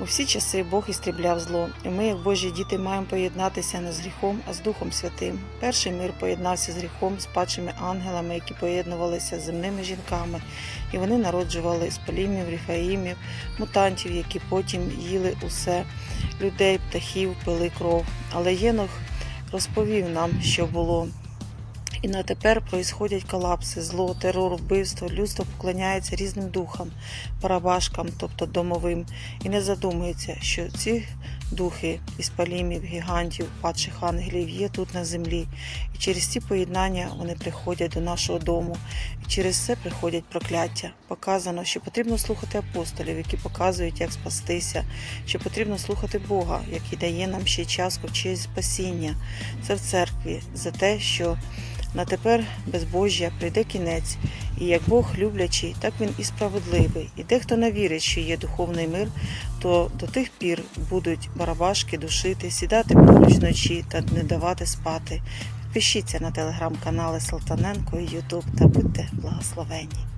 У всі часи Бог істрібляв зло, і ми, як Божі діти, маємо поєднатися не з гріхом, а з Духом Святим. Перший мир поєднався з гріхом, з падшими ангелами, які поєднувалися з земними жінками, і вони народжували спалімів, ріфаїмів, мутантів, які потім їли усе людей, птахів, пили кров. Але Єнох розповів нам, що було. І на тепер происходять колапси, зло, терор, вбивство. Людство поклоняється різним духам, барабашкам, тобто домовим, і не задумується, що ці духи іспалімів, гігантів, падших ангелів є тут на землі. І через ці поєднання вони приходять до нашого дому. І через це приходять прокляття. Показано, що потрібно слухати апостолів, які показують, як спастися, що потрібно слухати Бога, який дає нам ще час вчити спасіння. Це в церкві за те, що на тепер безбожжя прийде кінець, і як Бог люблячий, так він і справедливий. І дехто не вірить, що є духовний мир, то до тих пір будуть барабашки душити, сідати поруч вночі та не давати спати. Підпишіться на телеграм-канали Салтаненко і Ютуб та будьте благословені.